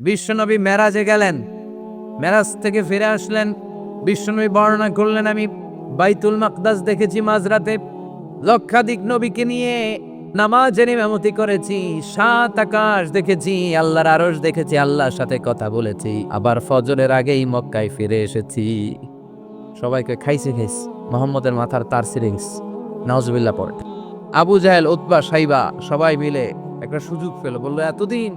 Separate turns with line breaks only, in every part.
বিশ্বনবী মেরাজে গেলেন। মেরাজ থেকে ফিরে আসলেন। বিশ্বনবী বর্ণনা করলেন, আমি বাইতুল মাকদাস দেখেছি মাঝরাতে। লক্ষাধিক নবীকে নিয়ে নামাজের ইমামতি করেছি। সাত আকাশ দেখেছি, আল্লাহর আরশ দেখেছি, আল্লাহর সাথে কথা বলেছি। আবার ফজরের আগেই মক্কায় ফিরে এসেছি। সবাইকে খাইছে খাইছে। মোহাম্মদের মাথার তার সিরিংস নওয়াজবিল্লা পড়ে। আবু জাহেল, উতবা, সাইবা, সবাই মিলে একটা সুযোগ পেল। বলল, এতদিন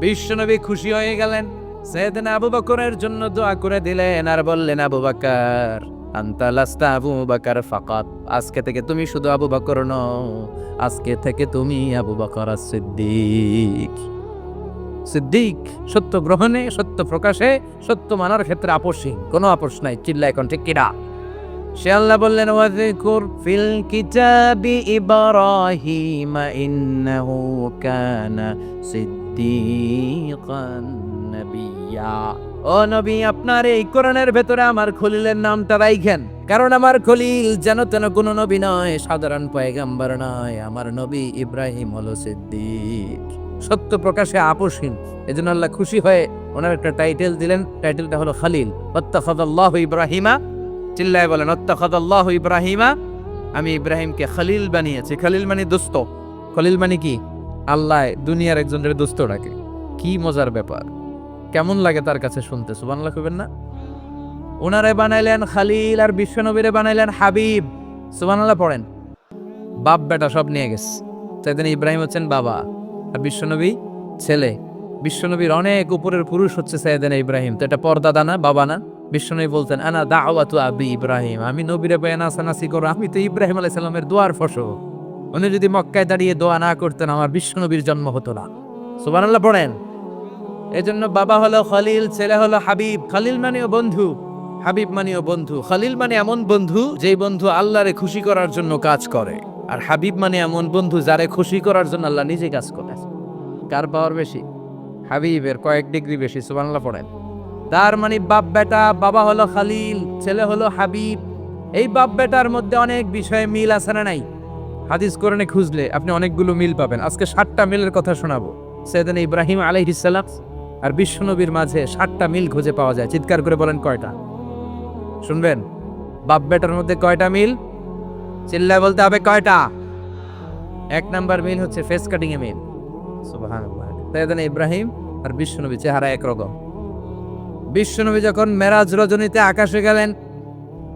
বিশ্বনবী খুশি হয়ে গেলেন। সেদিন আবু বকরের জন্য দোয়া করে দিলেন আর বললেন, আবু বাকার, আন্তা লাস্তা আবু বাকার ফাকাত। আজকে থেকে তুমি শুধু আবু বকর নও, আজকে থেকে তুমি আবু বকর সিদ্দিক সিদ্দিক সত্য গ্রহণে, সত্য প্রকাশে, সত্য মানার ক্ষেত্রে আপোষহীন, কোনো আপোষ নাই চিল্লা এখন ঠিক কিনা? সে আল্লাহ বললেন, ওয়াযকুর ফিল কিতাবি ইব্রাহিম ইন্নাহু কানা নাবিয়্যা ও নবী, আপনার এই কোরআনের ভেতরে আমার খলিলের নামটা রাইখেন। কারণ আমার খলিল যেন তেন কোনো নবী নয়, সাধারণ পয়গাম্বার নয়, আমার নবী ইব্রাহিম হলো সিদ্দিক। সত্য প্রকাশে আপোষহীন, এজন্য আল্লাহ খুশি হয়ে ওনার একটা টাইটেল দিলেন, টাইটেলটা হলো খালিল। ওয়াত্তাখাদাল্লাহু ইব্রাহিমা, চিল্লায় বলেন ওত্তাখাদাল্লাহু ইব্রাহিমা, আমি ইব্রাহিমকে খলিল বানিয়েছি। খালিল মানে দোস্ত। খলিল মানে কি? আল্লাহ দুনিয়ার একজনের দোস্ত ডাকে। কি মজার ব্যাপার। কেমন লাগে তার কাছে শুনতে, সুবহানাল্লাহ কইবেন না? ওনারে বানাইলেন খালিল আর বিশ্বনবীরে বানাইলেন হাবিব। সুবহানাল্লাহ পড়েন। বাপ বেটা সব নিয়ে গেছে। সেদিন ইব্রাহিম হচ্ছেন বাবা আর বিশ্বনবী ছেলে। বিশ্বনবীর অনেক উপরের পুরুষ হচ্ছে সৈয়দান ইব্রাহিম। তো এটা পর্দাদা না বাবা না। বিশ্বনবী বলতেন আনা দাওয়াতু আবি ইব্রাহিম। আমি নবীরে বয়ান আসানাসি করো। আমি তো ইব্রাহিম আলাইহিস সালামের দোয়ার ফসল। উনি যদি মক্কায় দাঁড়িয়ে দোয়া না করতেন, আমার বিশ্বনবীর জন্ম হতো না। সুবহানাল্লাহ, পড়েন। এজন্য বাবা হলো খলিল, ছেলে হলো হাবিব। খলিল মানেও বন্ধু, হাবিব মানেও বন্ধু। খলিল মানে এমন বন্ধু, যেই বন্ধু আল্লাহরে খুশি করার জন্য কাজ করে। আর হাবিব মানে এমন বন্ধু যারে খুশি করার জন্য আল্লাহ নিজে কাজ করে। কার পাওয়ার বেশি? হাবিবের কয়েক ডিগ্রি বেশি, সুবহানাল্লাহ, পড়েন। তার মানে বাপ বেটা, বাবা হলো খালিল, ছেলে হলো হাবিব। এই বাপ বেটার মধ্যে অনেক বিষয়ে মিল আছে না নাই? হাদিস কোরআনে খুঁজলে আপনি অনেকগুলো মিল পাবেন। আজকে ষাটটা মিলের কথা শোনাবো। সেদিন ইব্রাহিম আলাইহিসাল্লাম আর বিশ্বনবীর মাঝে ষাটটা মিল খুঁজে পাওয়া যায়। চিৎকার করে বলেন কয়টা? শুনবেন? বাপ বেটার মধ্যে কয়টা মিল? চিল্লায় বলতে হবে কয়টা? এক নাম্বার মিল হচ্ছে ফেস কাটিং এ মিল। সেদিন ইব্রাহিম আর বিশ্বনবী চেহারা একরকম বিশ্বনবী যখন মেরাজ রজনীতে আকাশে গেলেন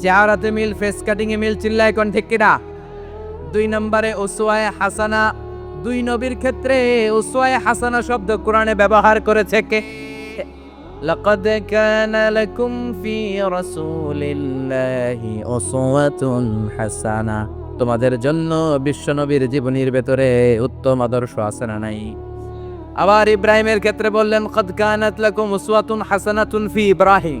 চেহারাতে মিল ফেস কাটিং এ মিল চিল্লায় কোন ঠিক কিনা দুই নম্বরে ওসোয়ায় হাসানা দুই নবীর ক্ষেত্রে ওসোয়ায় হাসানা শব্দ কোরআনে ব্যবহার করেছে কে لقد كان لكم في رسول الله أسوة حسنة তোমাদের জন্য বিশ্বনবীর জীবনীর ভেতরে উত্তম আদর্শ আছে না নাই আবার ইব্রাহিমের ক্ষেত্রে বললেন কদ কানাত লাকুম উসওয়াতুন হাসানাতুন ফি ইব্রাহিম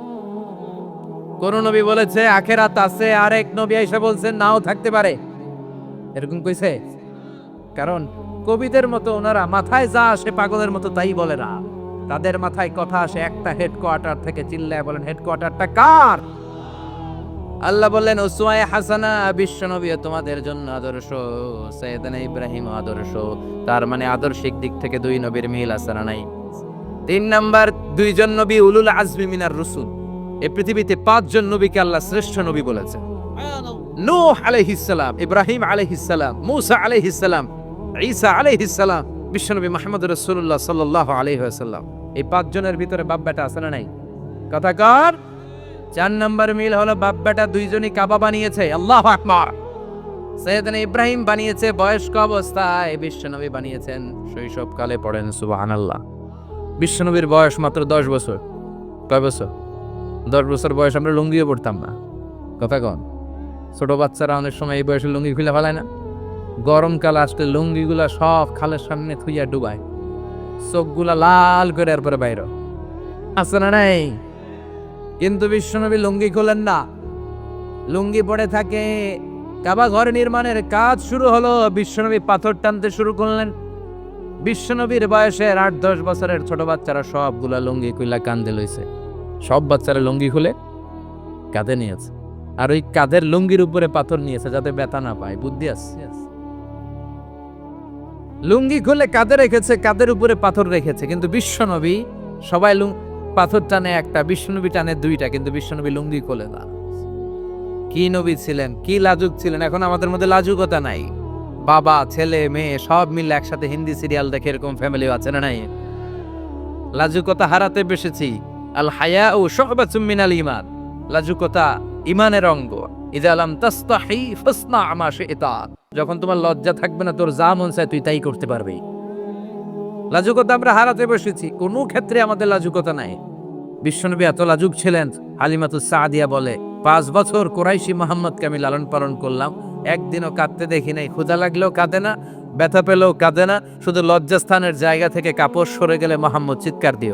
কোন নবী বলেছে, আখেরাত আছে, আরেক নবী এসে বলছে, নাও থাকতে পারে। এরকম কইছে? কারণ কবিদের মতো ওনারা, মাথায় যা আসে পাগলের মতো তাই বলে না। তাদের মাথায় কথা আসে, একটা হেডকোয়ার্টার থেকে চিল্লায় বলেন হেডকোয়ার্টারটা কার? আল্লাহ বললেন ওসুয়ায় হাসানা বিশ্বনবী তোমাদের জন্য আদর্শ। সৈয়দানা ইব্রাহিম আদর্শ। তার মানে আদর্শিক দিক থেকে দুই নবীর মিল আছে না নাই? তিন নাম্বার, দুইজন নবী উলুল আজমি মিনার রসুল। এই পৃথিবীতে পাঁচজন নবীকে আল্লাহ শ্রেষ্ঠ নবী বলেছেন। নূহ আলাইহিসসালাম ইব্রাহিম আলাইহিসসালাম মুসা আলাইহিসসালাম ঈসা আলাইহিসসালাম বিশ্বনবী মাহমুদ রাসূলুল্লাহ সাল্লাল্লাহু আলাইহি ওয়াসাল্লাম। এই পাঁচজনের ভিতরে বাপ বেটা আছে না নাই? কথা কর। চার নম্বর মিল হলো বাপ বেটা দুইজনই কাবা বানিয়েছে, আল্লাহ আকবার। সৈয়দনা ইব্রাহিম বানিয়েছে, বয়স্ক অবস্থায় বিশ্বনবী বানিয়েছেন। শৈশবকালে পড়েন, সুবহানাল্লাহ। বিশ্বনবীর বয়স মাত্র দশ বছর। কয় বছর? দশ বছর বয়স আমরা লুঙ্গিও পড়তাম না। কথা কন, ছোটো বাচ্চারা অনেক সময় এই বয়সে লুঙ্গি খুলে ফেলায় না। গরমকাল আসলে লুঙ্গিগুলা সব খালের সামনে থুইয়া ডুবায়। চোখগুলা লাল করে এরপরে বাইর। আছে না নাই? কিন্তু বিশ্বনবী লুঙ্গি খোলেন না। লুঙ্গি পড়ে থাকে, কাবা ঘর নির্মাণের কাজ শুরু হলো, বিশ্বনবী পাথর টানতে শুরু করলেন। বিশ্বনবীর বয়সের আট দশ বছরের ছোট বাচ্চারা সবগুলা লুঙ্গি কুইলা কান্দে লইছে। সব বাচ্চারা লুঙ্গি খুলে কাঁধে নিয়েছে। আর ওই কাঁধের লুঙ্গির উপরে পাথর নিয়েছে যাতে ব্যথা না পায়। বুদ্ধি আসছে লুঙ্গি খুলে কাঁধে রেখেছে কাঁধের উপরে পাথর রেখেছে। কিন্তু বিশ্বনবী সবাই পাথর টানে একটা বিশ্বনবী টানে দুইটা কিন্তু বিশ্বনবী লুঙ্গি খোলে না। কি নবী ছিলেন কি লাজুক ছিলেন? এখন আমাদের মধ্যে লাজুকতা নাই। বাবা ছেলে মেয়ে সব মিলে একসাথে হিন্দি সিরিয়াল দেখে এরকম ফ্যামিলি আছে না নাই? লাজুকতা হারাতে বসেছি। আল হায়া ও সহবাচুম মিনাল ইমান লাজুকতা ইমানের অঙ্গ। ইদা আলাম তাস্তাহি ফাসনা আমা শিতা। যখন তোমার লজ্জা থাকবে না, তোর যা মন চায় তুই তাই করতে পারবি। লাজুকতা আমরা হারাতে বসেছি। কোনো ক্ষেত্রে আমাদের লাজুকতা নাই। বিশ্বনবী এত লাজুক ছিলেন হালিমাতুস সাদিয়া বলে, পাঁচ বছর কোরাইশি মোহাম্মদকে আমি লালন পালন করলাম। একদিনও কাঁদতে দেখি নাই। ক্ষুধা লাগলেও কাঁদে না, ব্যথা পেলেও কাঁদে না। শুধু লজ্জাস্থানের জায়গা থেকে কাপড় সরে গেলে মোহাম্মদ চিৎকার দিয়ে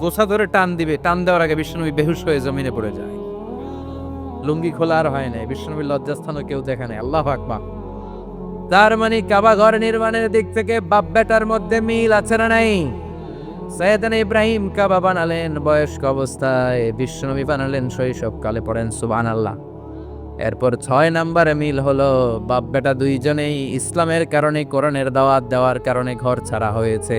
গোছা ধরে টান দিবে, টান দেওয়ার আগে বিশ্বনবী বেহুশ হয়ে জমিনে পড়ে যায়। লুঙ্গি খোলা আর হয় নাই, বিশ্বনবীর লজ্জাস্থানও কেউ দেখে নাই, আল্লাহ আকবার। তার মানে কাবা ঘর নির্মাণের দিক থেকে বাপ বেটার মধ্যে মিল আছে না নাই? সৈয়দান ইব্রাহিম কাবা বানালেন বয়স্ক অবস্থায়, বিশ্বনবী বানালেন শৈশবকালে পড়েন সুবান আল্লাহ এরপর ছয় নাম্বারে মিল হলো, বাপ বেটা দুইজনেই ইসলামের কারণে কোরআনের দাওয়াত দেওয়ার কারণে ঘর ছাড়া হয়েছে।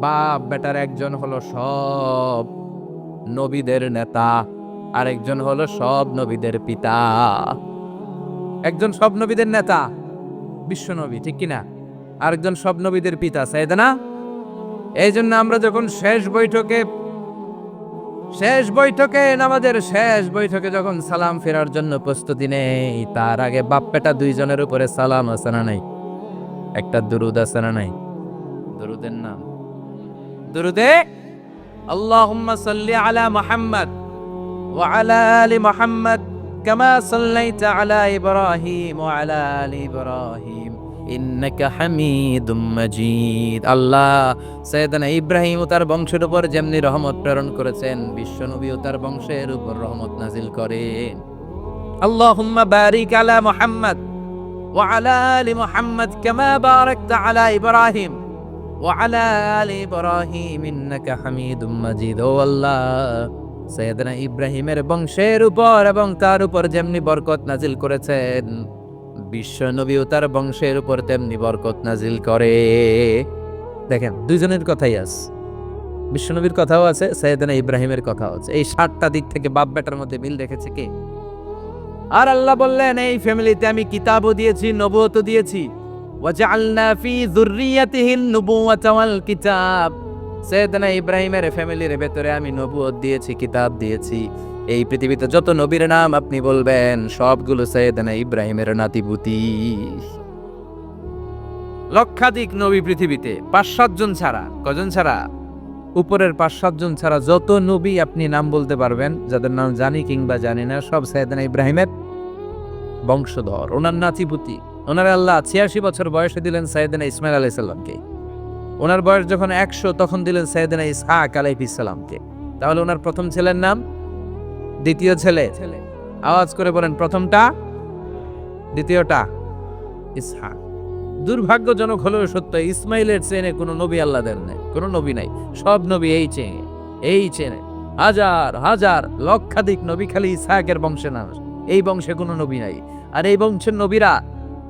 বাপ বেটার একজন হলো সব নবীদের নেতা, আরেকজন হলো সব নবীদের পিতা। একজন সব নবীদের নেতা, বিশ্ব নবী, ঠিক কিনা? আরেকজন সব নবীদের পিতা সাইদ না? এই জন্য আমরা যখন শেষ বৈঠকে শেষ বৈঠকে আমাদের শেষ বৈঠকে যখন সালাম ফেরার জন্য প্রস্তুতি নেই, তার আগে বাপ্পেটা দুইজনের উপরে সালাম আছে না নাই? একটা দুরুদ আছে না নাই? দুরুদের দুরুদে। আল্লাহুম্মা সাল্লি আলা মুহাম্মদ ওয়া আলা আলি মুহাম্মদ কামা সাল্লাইতা আলা ইব্রাহিম ওয়া আলা আলি ইব্রাহিম ইন্নাকা হামিদুম মাজিদ। আল্লাহ সৈয়দনা ইব্রাহিম ও তার বংশের উপর যেমনি রহমত প্রেরণ করেছেন, বিশ্বনবী ও তার বংশের উপর রহমত নাজিল করেন। আল্লাহুম্মা বারিক আলা মুহাম্মদ ওয়া আলা আলি মুহাম্মদ কামা বারাকতা আলা ইব্রাহিম। ওয়ালা আলি ইব্রাহিম ইন্নাকা হামিদুম মাজিদ আল্লাহ, সৈয়দনা ইব্রাহিমের বংশের উপর এবং তার উপর যেমনি বরকত নাজিল করেছেন, বিশ্ব নবীও তার বংশের উপর তেমনি বরকত নাজিল করে। দেখেন, দুইজনের কথাই আস বিশ্বনবীর কথাও আছে, সৈয়দনা ইব্রাহিমের কথাও আছে। এই সাতটা দিক থেকে বাপ বেটার মধ্যে মিল রেখেছে কে? আর আল্লাহ বললেন, এই ফ্যামিলিতে আমি কিতাবও দিয়েছি নবত দিয়েছি। ওয়াজআলনা ফি যুররিয়াতিহিন নুবুওয়াতা ওয়াল কিতাব সৈয়দনা ইব্রাহিমের ফ্যামিলির ভেতরে আমি নবুয়ত দিয়েছি, কিতাব দিয়েছি। এই পৃথিবীতে যত নবীর নাম আপনি বলবেন, সবগুলো সৈয়দনা ইব্রাহিমের নাতিপুতি। লক্ষাধিক নবী পৃথিবীতে পাঁচ সাতজন ছাড়া, কজন ছাড়া? উপরের পাঁচ সাতজন ছাড়া যত নবী আপনি নাম বলতে পারবেন, যাদের নাম জানি কিংবা জানি না, সব সৈয়দনা ইব্রাহিমের বংশধর, ওনার নাতিপুতি। ওনার আল্লাহ ছিয়াশি বছর বয়সে দিলেন সৈয়দনা ইসমাইল আলাইসাল্লামকে ওনার বয়স যখন একশো, তখন দিলেন সৈয়দনা ইসহাক ইসলামকে তাহলে ওনার প্রথম ছেলের নাম? দ্বিতীয় ছেলে। আওয়াজ করে বলেন, প্রথমটা? দ্বিতীয়টা, ইসহাক। দুর্ভাগ্যজনক হলেও সত্য, ইসমাইলের চেনে কোনো নবী আল্লাহ দেন নাই। কোনো নবী নাই। সব নবী এই চেনে এই চেনে। হাজার হাজার, লক্ষাধিক নবী খালি ইসহাকের বংশে না। এই বংশে কোনো নবী নাই। আর এই বংশের নবীরা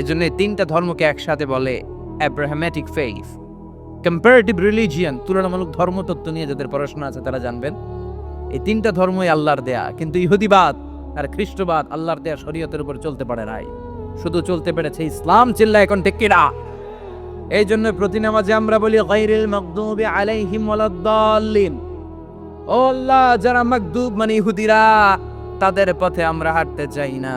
এজন্য তিনটা ধর্মকে একসাথে বলে অ্যাব্রাহামেটিক ফেইথ কম্পারেটিভ রিলিজিয়ান তুলনামূলক ধর্মতত্ত্ব নিয়ে যাদের পড়াশোনা আছে, তারা জানবেন, এই তিনটা ধর্মই আল্লাহর দেয়া, কিন্তু ইহুদিবাদ আর খ্রিস্টবাদ আল্লাহর দেয়া শরীয়তের উপর চলতে পারে নাই। শুধু চলতে পেরেছে ইসলাম চিল্লা এখন টেকিরা এই জন্য প্রতি নামাজে আমরা বলি, গায়রিল মাগদুবি আলাইহিম ওয়ালাদ্দাল্লিন ও আল্লাহ, যারা মাগদুব মানে ইহুদিরা, তাদের পথে আমরা হাঁটতে চাই না।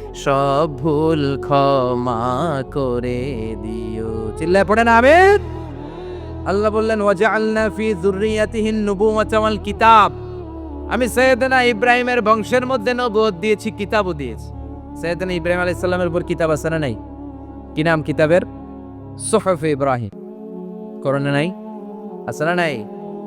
সব ভুল ক্ষমা করে দিও। চিল্লায় পড়ে না আবেদ আল্লাহ বললেন, ওয়াজআলনা ফি যুররিয়াতিহিন নুবুওয়াতা ওয়াল কিতাব। আমি সৈয়দনা ইব্রাহিমের বংশের মধ্যে নবুয়ত দিয়েছি, কিতাবও দিয়েছি। সৈয়দনা ইব্রাহিম আলাইহিস সালামের উপর কিতাব আছে না নাই? কি নাম কিতাবের? সুহফ ইব্রাহিম। করণে নাই? আছে না নাই?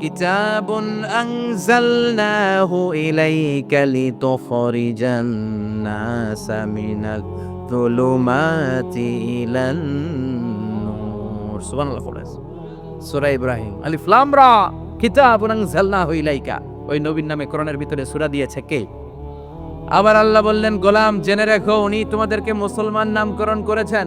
كتاب أنزلناه إليك لتخرج الناس من الظلمات إلى النور سبحان الله ফলেস সূরা ইব্রাহিম আলিফ লাম রা কিতাবুন আনজালনাহু ইলাইকা ওই নবীর নামে কোরআনের ভিতরে সূরা দিয়েছে কে আবার আল্লাহ বললেন গোলাম জেনে রাখো উনি তোমাদেরকে মুসলমান নামকরণ করেছেন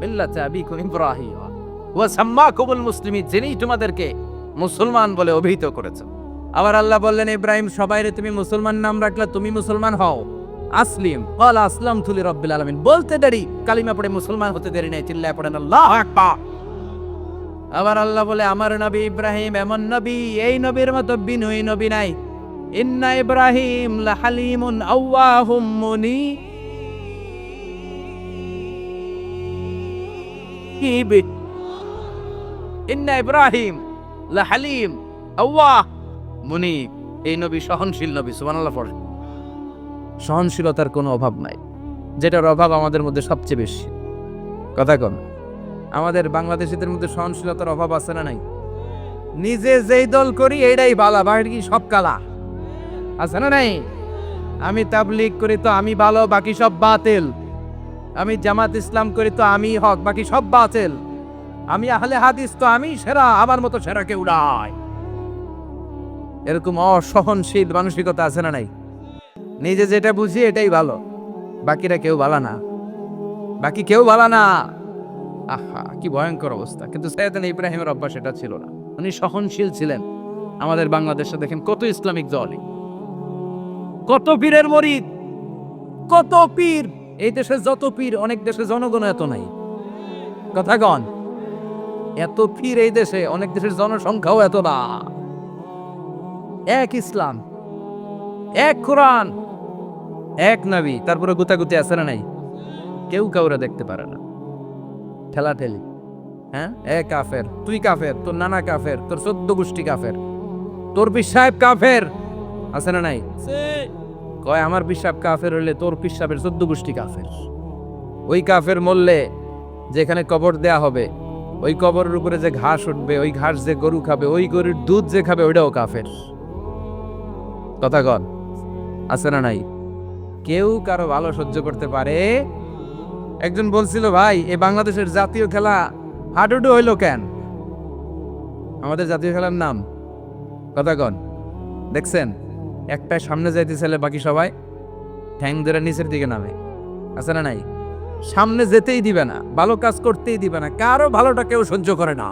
মিল্লাত আবিকুম ইব্রাহিম। ওয়া সাম্মাকুমুল মুসলিমিন যিনি তোমাদেরকে মুসলমান বলে অভিহিত করেছেন। আবার আল্লাহ বললেন, ইব্রাহিম সবাইরে তুমি মুসলমান নাম রাখলে তুমি মুসলমান হও। আসলিম বল আসলাম তুলি রব্বিল আলামিন। বলতে দেরি, কালিমা পড়ে মুসলমান হতে দেরি নাই, চিল্লায় পড়েন, আল্লাহ আকবার। আবার আল্লাহ বলে, আমার নবী ইব্রাহিম এমন নবী, এই নবীর মতো বিনয়ী নবী নাই। ইন্না ইব্রাহিম লাহালিমুন আওয়াহুম মুনি ইন্না ইব্রাহিম লাহালিম আওয়াহ মুনি এই নবী সহনশীল নবী, সুবহানাল্লাহ পড়ে। সহনশীলতার কোনো অভাব নাই, যেটার অভাব আমাদের মধ্যে সবচেয়ে বেশি। কথা কন, আমাদের বাংলাদেশিদের মধ্যে সহনশীলতার অভাব আছে না নাই? নিজে যেই দল করি, এইটাই বালা বাকি কি সব কালা? আছে না নাই? আমি তাবলিগ করি তো আমি ভালো, বাকি সব বাতিল। আমি জামাত ইসলাম করি তো আমি হক, বাকি সব বাতিল। আমি আহলে হাদিস তো আমি সেরা, আমার মতো সেরা কেউ নাই। এরকম অসহনশীল মানসিকতা আছে না নাই? নিজে যেটা বুঝি এটাই ভালো, বাকিরা কেউ ভালো না। বাকি কেউ ভালো না। আহা, কি ভয়ঙ্কর অবস্থা। কিন্তু সৈয়দান ইব্রাহিমের অভ্যাস এটা ছিল না। উনি সহনশীল ছিলেন। আমাদের বাংলাদেশে দেখেন কত ইসলামিক দলই কত পীরের মরিদ, কত পীর। এই দেশে যত পীর, অনেক দেশে জনগণ এত নাই। কথা কন, এত পীর এই দেশে, অনেক দেশের জনসংখ্যাও এত না। এক ইসলাম, এক কোরআন, এক নবী, তারপরে গুতাগুতি আছে না নাই? কেউ কাউরে দেখতে পারে না। ঠেলা ঠেলি হ্যাঁ? এ কাফের, তুই কাফের, তোর নানা কাফের, তোর চোদ্দ গোষ্ঠী কাফের, তোর পিসাব কাফের, আছে না নাই? কয়, আমার পিসাব কাফের হলে তোর পিসাবের চোদ্দ গোষ্ঠী কাফের। ওই কাফের মরলে যেখানে কবর দেয়া হবে, ওই কবরের উপরে যে ঘাস উঠবে, ওই ঘাস যে গরু খাবে, ওই গরুর দুধ যে খাবে, ওইটাও কাফের। কথা কন, আছে না নাই? কেউ কারও ভালো সহ্য করতে পারে? একজন বলছিল, ভাই এই বাংলাদেশের জাতীয় খেলা হাডুডু হইল কেন? আমাদের জাতীয় খেলার নাম, কথা কন, দেখছেন? একটা সামনে যাইতেছিলে বাকি সবাই ঠ্যাং ধরে নিচের দিকে নামে। আছে না নাই? সামনে যেতেই দিবে না, ভালো কাজ করতেই দিবে না, কারও ভালোটা কেউ সহ্য করে না।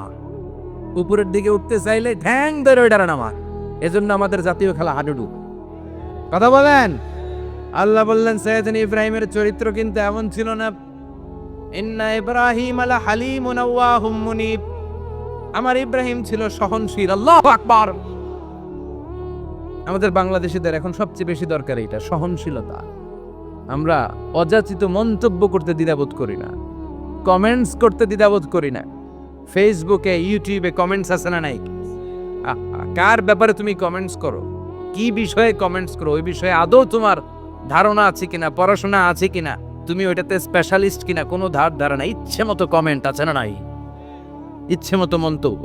উপরের দিকে উঠতে চাইলে ঠ্যাং ধরে ওইটারা নামা এজন্য আমাদের জাতীয় খেলা হাডুডু। কথা বলেন? আল্লাহ বললেন সৈয়দিন ইব্রাহিমের চরিত্র কিন্তু এমন ছিল না। ইন্না ইব্রাহিম আলা মুনিব। আমার ইব্রাহিম ছিল সহনশীল। আল্লাহু আকবার। আমাদের বাংলাদেশিদের এখন সবচেয়ে বেশি দরকার এটা সহনশীলতা। আমরা অযাচিত মন্তব্য করতে দ্বিধাবোধ করি না কমেন্টস করতে দ্বিধাবোধ করি না। ফেসবুকে ইউটিউবে কমেন্টস আছে না নাই? কার ব্যাপারে তুমি কমেন্টস করো? কি বিষয়ে কমেন্টস করো? ওই বিষয়ে আদৌ তোমার ধারণা আছে কিনা, পড়াশোনা আছে কিনা? তুমি ওইটাতে স্পেশালিস্ট কিনা? কোনো ধার ধারণা ইচ্ছে মতো কমেন্ট আছে না নাই? ইচ্ছে মতো মন্তব্য।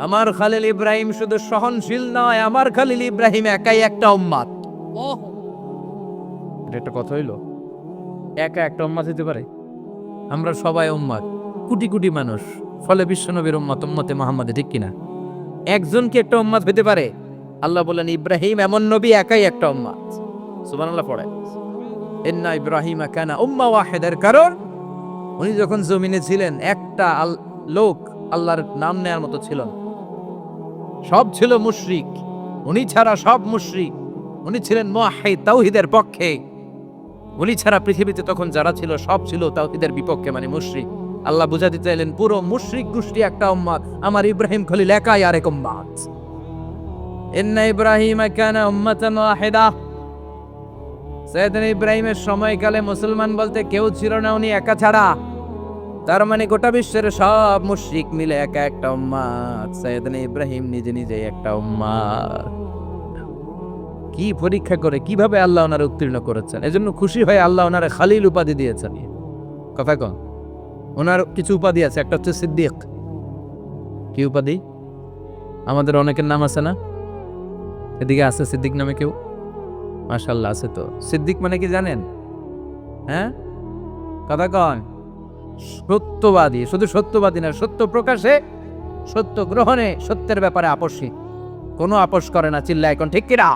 আমার খালিল ইব্রাহিম শুধু সহনশীল নয় আমার খালিল ইব্রাহিম একাই একটা উম্মাত এটা একটা কথা হইল? একা একটা উম্মাত হতে পারে? আমরা সবাই উম্মাত কোটি কোটি মানুষ ফলে বিশ্বনবীর উম্মত উম্মতে মোহাম্মদে ঠিক কিনা? একজন কি একটা উম্মাত হতে পারে? আল্লাহ বলেন ইব্রাহিম এমন নবী একাই একটা উম্মাত সুবহানাল্লাহ পড়ে। ইন্না ইব্রাহিম কানা উম্মা ওয়াহিদের। কারণ উনি যখন জমিনে ছিলেন একটা আল- লোক আল্লাহর নাম নেয়ার মতো ছিল না। সব ছিল মুশরিক। উনি ছাড়া সব মুশরিক। উনি ছিলেন মুয়াহিদ তাওহীদের পক্ষে। উনি ছাড়া পৃথিবীতে তখন যারা ছিল, সব ছিল তাওহীদের বিপক্ষে মানে মুশরিক। আল্লাহ বুঝাতে চাইলেন, পুরো মুশরিক গোষ্ঠী একটা উম্মাত আমার ইব্রাহিম খলিল একাই আরেক উম্মাত ইন্না ইব্রাহিম কানা উম্মাতান ওয়াহিদা। সৈয়দনা ইব্রাহিমের সময়কালে মুসলমান বলতে কেউ ছিল না উনি একা ছাড়া। তার মানে গোটা বিশ্বের সব মুশরিক মিলে একা একটা উম্মাত সৈয়দনা ইব্রাহিম নিজে নিজে একটা উম্মাত কি পরীক্ষা করে, কীভাবে আল্লাহ ওনার উত্তীর্ণ করেছেন? এজন্য খুশি হয়ে আল্লাহ ওনারে খালিল উপাধি দিয়েছেন। কথা কন, ওনার কিছু উপাধি আছে, একটা হচ্ছে সিদ্দিক। কি উপাধি? আমাদের অনেকের নাম আছে না? এদিকে আছে সিদ্দিক নামে কেউ? মাশাল্লাহ আছে তো। সিদ্দিক মানে কি জানেন? হ্যাঁ? কথা কন। সত্যবাদী, শুধু সত্যবাদী না, সত্য প্রকাশে, সত্য গ্রহণে সত্যের ব্যাপারে আপসী কোনো আপোষ করে না চিল্লা এখন ঠিক কিরা